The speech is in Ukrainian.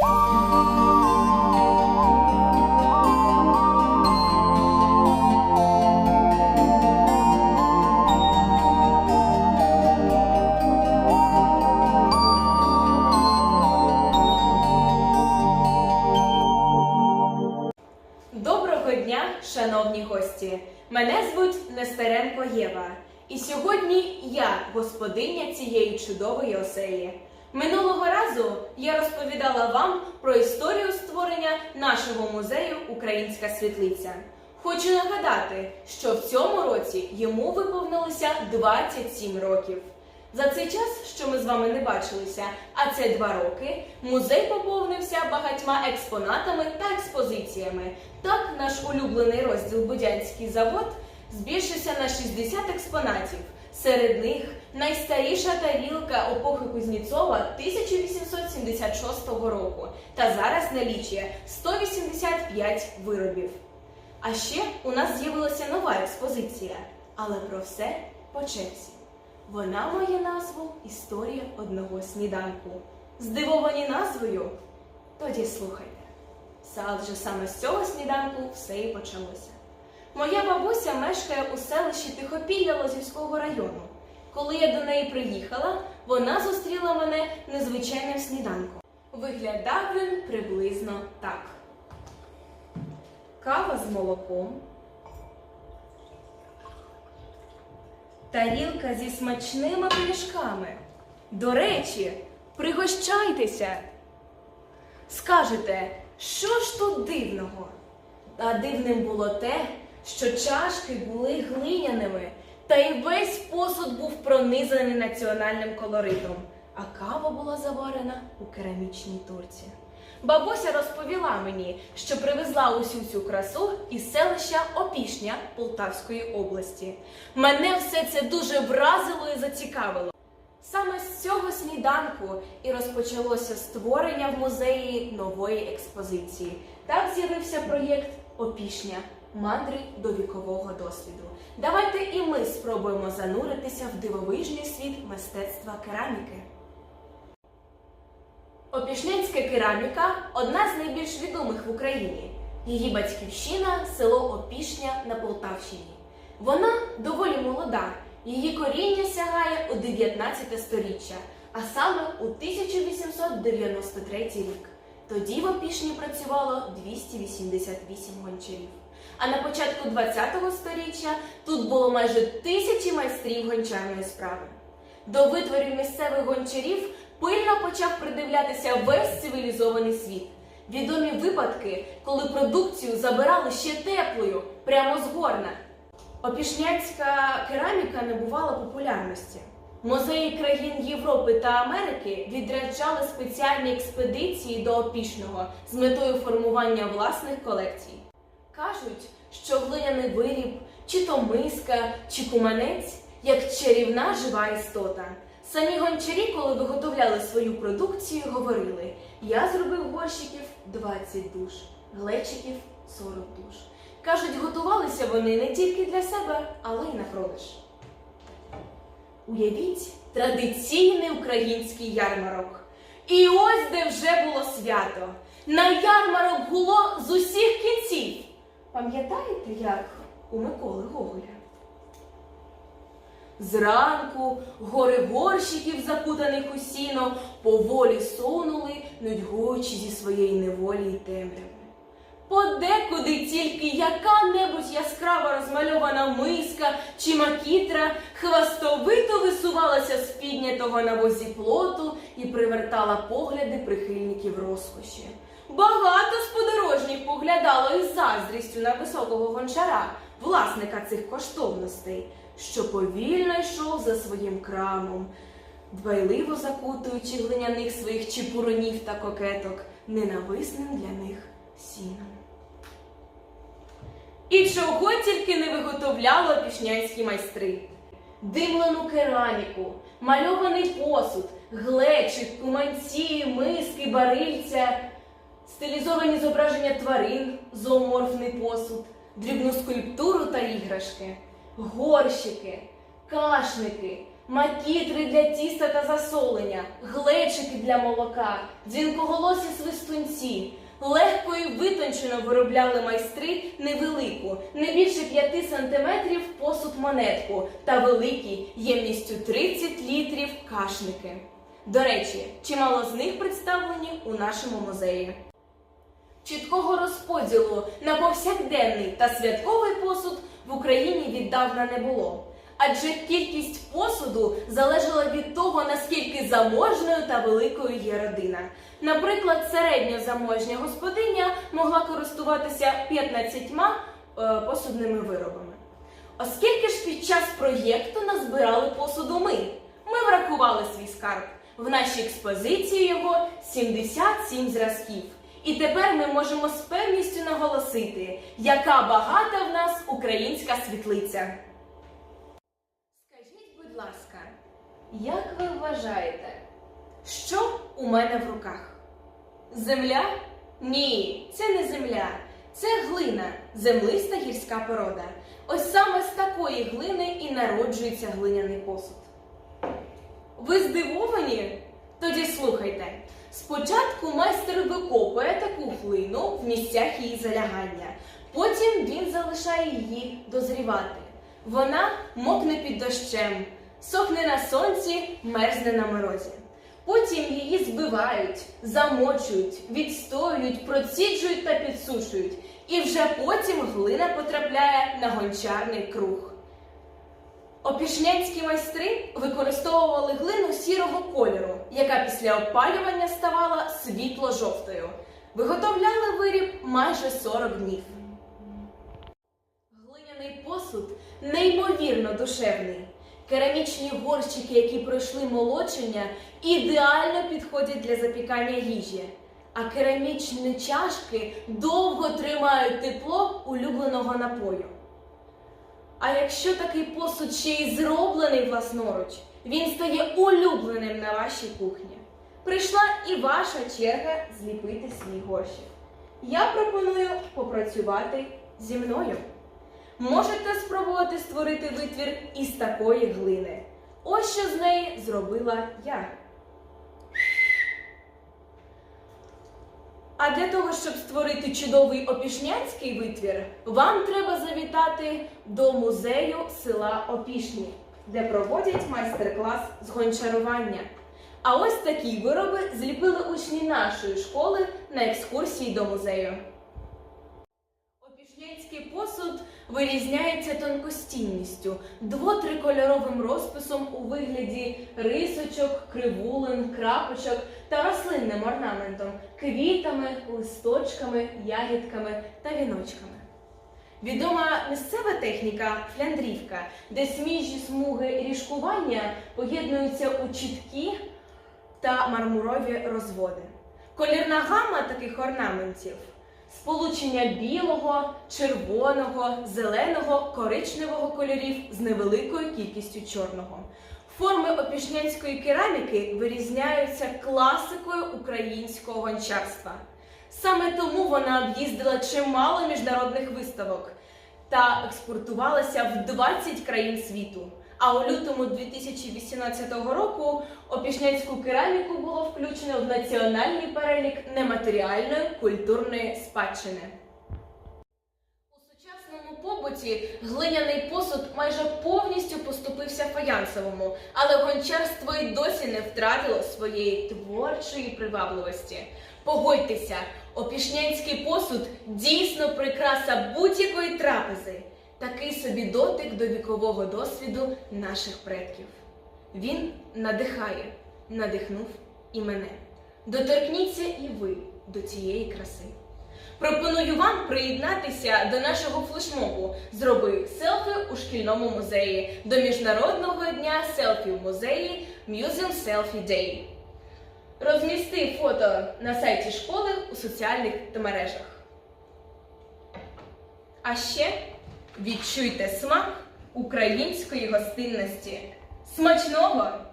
Доброго дня, шановні гості! Мене звуть Нестеренко Єва. І сьогодні я господиня цієї чудової оселі. Минулого разу я розповідала вам про історію створення нашого музею Українська світлиця. Хочу нагадати, що в цьому році йому виповнилося 27 років. За цей час, що ми з вами не бачилися, а це два роки, музей поповнився багатьма експонатами та експозиціями. Так, наш улюблений розділ Будянський завод збільшився на 60 експонатів. Серед них найстаріша тарілка епохи Кузнєцова 1876 року та зараз налічує 185 виробів. А ще у нас з'явилася нова експозиція, але про все по черзі. Вона має назву Історія одного сніданку. Здивовані назвою? Тоді слухайте. Адже саме з цього сніданку все і почалося. Моя бабуся мешкає у селищі Тихопілля Лозівського району. Коли я до неї приїхала, вона зустріла мене незвичайним сніданком. Виглядав він приблизно так: кава з молоком, тарілка зі смачними пиріжками. До речі, пригощайтеся. Скажете, що ж тут дивного? А дивним було те, що чашки були глиняними, та й весь посуд був пронизаний національним колоритом, а кава була заварена у керамічній турці. Бабуся розповіла мені, що привезла усю цю красу із селища Опішня Полтавської області. Мене все це дуже вразило і зацікавило. Саме з цього сніданку і розпочалося створення в музеї нової експозиції. Так з'явився проєкт Опішня мандри до вікового досвіду. Давайте і ми спробуємо зануритися в дивовижний світ мистецтва кераміки. Опішнянська кераміка одна з найбільш відомих в Україні. Її батьківщина село Опішня на Полтавщині. Вона доволі молода. Її коріння сягає у 19 сторіччя, а саме у 1893 рік. Тоді в Опішні працювало 288 гончарів. А на початку 20-го сторіччя тут було майже тисячі майстрів гончарної справи. До витворів місцевих гончарів пильно почав придивлятися весь цивілізований світ. Відомі випадки, коли продукцію забирали ще теплою, прямо з горна. Опішняцька кераміка набувала популярності. Музеї країн Європи та Америки відряджали спеціальні експедиції до Опішного з метою формування власних колекцій. Кажуть, що глиняний виріб, чи то миска, чи куманець, як чарівна жива істота. Самі гончарі, коли виготовляли свою продукцію, говорили: я зробив горщиків 20 душ, глечиків 40 душ. Кажуть, готувалися вони не тільки для себе, але й на продаж. Уявіть традиційний український ярмарок. І ось де вже було свято. На ярмарок гуло з усіх кінців. Пам'ятаєте, як у Миколи Гоголя? Зранку гори горщиків, закутаних у сіно, поволі сунули, нудьгуючи зі своєї неволі й темряви. Подекуди тільки яка-небудь яскраво розмальована миска чи макітра хвастовито висувалася з піднятого на возі плоту і привертала погляди прихильників розкоші. Багато сподорожніх поглядало із заздрістю на високого гончара, власника цих коштовностей, що повільно йшов за своїм крамом, дбайливо закутуючи глиняних своїх чепуронів та кокеток ненависним для них сіном. І чого тільки не виготовляли пішнянські майстри. Димлену кераміку, мальований посуд, глечик, куманці, миски, барильця, стилізовані зображення тварин, зооморфний посуд, дрібну скульптуру та іграшки, горщики, кашники, макітри для тіста та засолення, глечики для молока, дзвінкоголосі свистунці. Легко і витончено виробляли майстри невелику, не більше 5 сантиметрів посуд монетку та великі ємністю 30 літрів кашники. До речі, чимало з них представлені у нашому музеї. Чіткого розподілу на повсякденний та святковий посуд в Україні віддавна не було. Адже кількість посуду залежала від того, наскільки заможною та великою є родина. Наприклад, середньозаможня господиня могла користуватися 15 е, посудними виробами. Оскільки ж під час проєкту назбирали посуду ми, ми врахували свій скарб. В нашій експозиції його 77 зразків. І тепер ми можемо з певністю наголосити, яка багата в нас українська світлиця. Як ви вважаєте, що у мене в руках? Земля? Ні, це не земля. Це глина, землиста гірська порода. Ось саме з такої глини і народжується глиняний посуд. Ви здивовані? Тоді слухайте. Спочатку майстер викопує таку глину в місцях її залягання. Потім він залишає її дозрівати. Вона мокне під дощем, сохне на сонці, мерзне на морозі. Потім її збивають, замочують, відстоюють, проціджують та підсушують. І вже потім глина потрапляє на гончарний круг. Опішнянські майстри використовували глину сірого кольору, яка після опалювання ставала світло-жовтою. Виготовляли виріб майже 40 днів. Глиняний посуд неймовірно душевний. Керамічні горщики, які пройшли молочення, ідеально підходять для запікання їжі. А керамічні чашки довго тримають тепло улюбленого напою. А якщо такий посуд ще й зроблений власноруч, він стає улюбленим на вашій кухні. Прийшла і ваша черга зліпити свій горщик. Я пропоную попрацювати зі мною. Можете спробувати створити витвір із такої глини. Ось що з неї зробила я. А для того, щоб створити чудовий опішнянський витвір, вам треба завітати до музею села Опішні, де проводять майстер-клас з гончарування. А ось такі вироби зліпили учні нашої школи на екскурсії до музею. Опішнянський посуд вирізняється тонкостінністю, дво-трикольоровим розписом у вигляді рисочок, кривулин, крапочок та рослинним орнаментом, квітами, листочками, ягідками та віночками. Відома місцева техніка фляндрівка, де сміжі смуги ріжкування поєднуються у чіткі та мармурові розводи. Колірна гама таких орнаментів сполучення білого, червоного, зеленого, коричневого кольорів з невеликою кількістю чорного. Форми опішнянської кераміки вирізняються класикою українського гончарства. Саме тому вона об'їздила чимало міжнародних виставок та експортувалася в 20 країн світу. А у лютому 2018 року опішнянську кераміку було включено в національний перелік нематеріальної культурної спадщини. У сучасному побуті глиняний посуд майже повністю поступився фаянсовому, але гончарство й досі не втратило своєї творчої привабливості. Погодьтеся, опішнянський посуд дійсно прикраса будь-якої трапези. Такий собі дотик до вікового досвіду наших предків. Він надихає, надихнув і мене. Доторкніться і ви до цієї краси. Пропоную вам приєднатися до нашого флешмобу Зроби селфі у шкільному музеї до Міжнародного дня селфі в музеї Museum Selfie Day. Розмісти фото на сайті школи у соціальних мережах. А ще відчуйте смак української гостинності. Смачного!